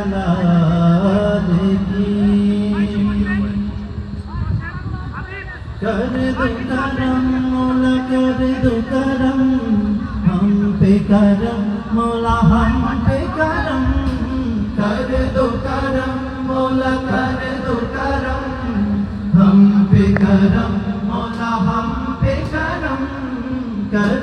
जलाल की कर दो करम मौला कर दो करम हम पे करम मौला हम पे करम कर दो करम मौला कर दो करम हम पे करम मौला हम पे करम कर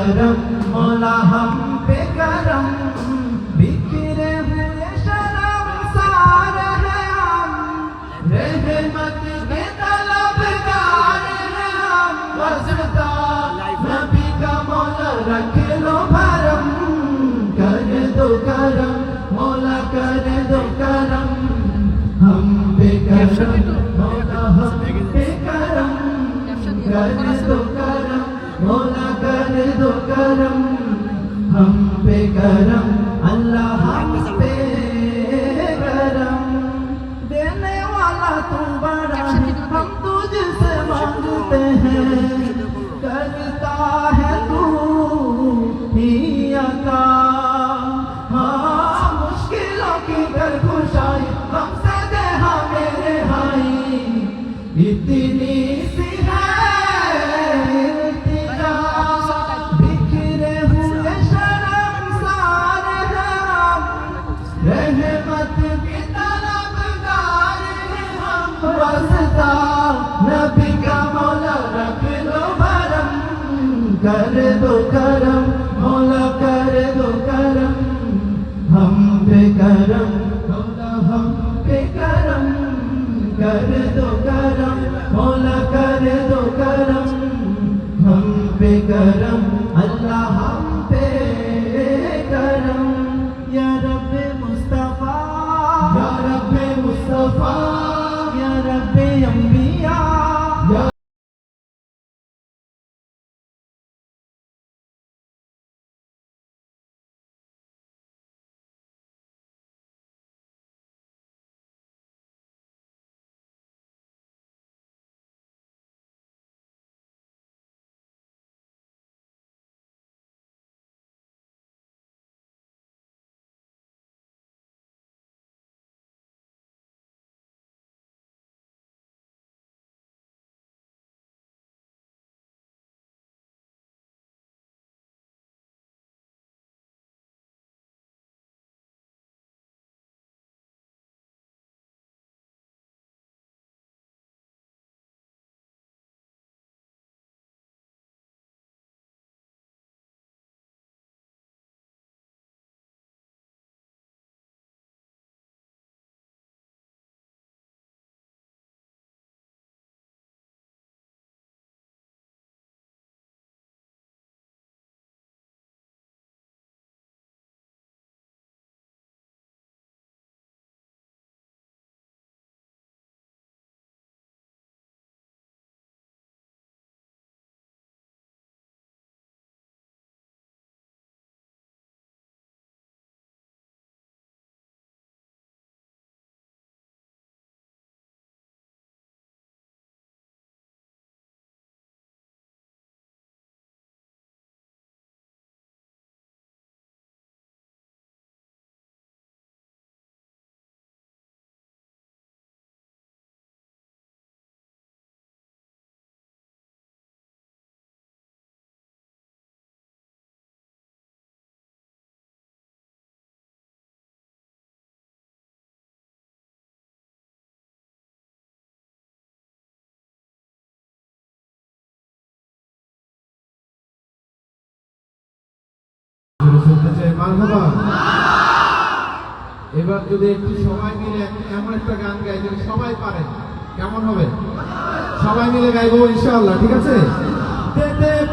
करम मौला हम पे करम बिखरे हुए शरम सार हैं हम रहमत के तलबगार हैं हम वसता नबी का मौला रख लो भरम कर दो करम मौला कर दो करम हम पे करम मौला हम पे करम कर दो करम मौला कर दो करम हम पे करम अल्लाह कर दो करम मौला कर दो करम हम पे करम मौला हम पे करम कर दो মারহাবা এবার যদি একটু সবাই মিলে এমন একটা গান গাই যদি সবাই পারে, কেমন হবে? সবাই মিলে গাইবো ইনশাআল্লাহ, ঠিক আছে?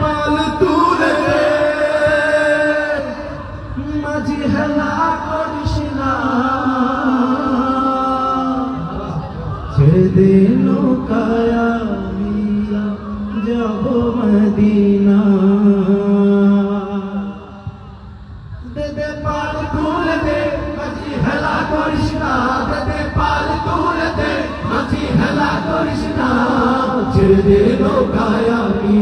পাল হেলা করিস না ছেড়ে দে নৌকায় আমি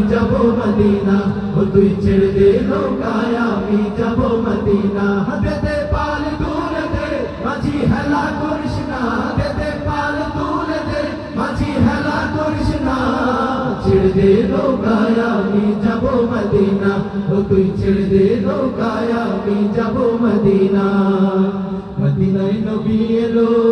তুই ছেড়ে দে নৌকায় আমি যাব মদিনা দেতে পাল তুলে দে মাঝি হেলা করিস না দেতে পাল তুলে দে মাঝি হেলা করিস না ছেড়ে দে নৌকায় আমি যাব মদিনা ও তুই ছেড়ে দে নৌকায় আমি যাব মদিনা। মদিনায় নবী এলো।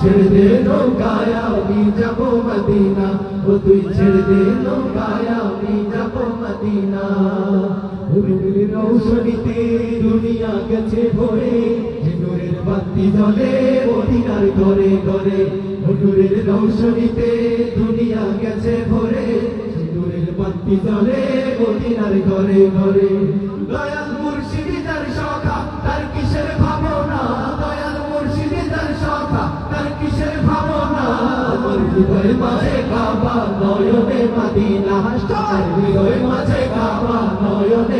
ছেড়ে দে নৌকায় মদিনা। ও তুই ছেড়ে দে নৌকায় আমি মদিনা। নূরের রৌশনীতে দুনিয়া গেছে ভরে। নূরের বাতি জ্বলে, মদিনার ঘরে ঘরে। নূরের রৌশনীতে দুনিয়া গেছে ভরে। নূরের বাতি জ্বলে, মদিনার ঘরে ঘরে। দয়াল মুর্শিদি হৃদয় মাঝে কাবা নয়নে মাদিনা হৃদয় মাঝে কাবা নয়নে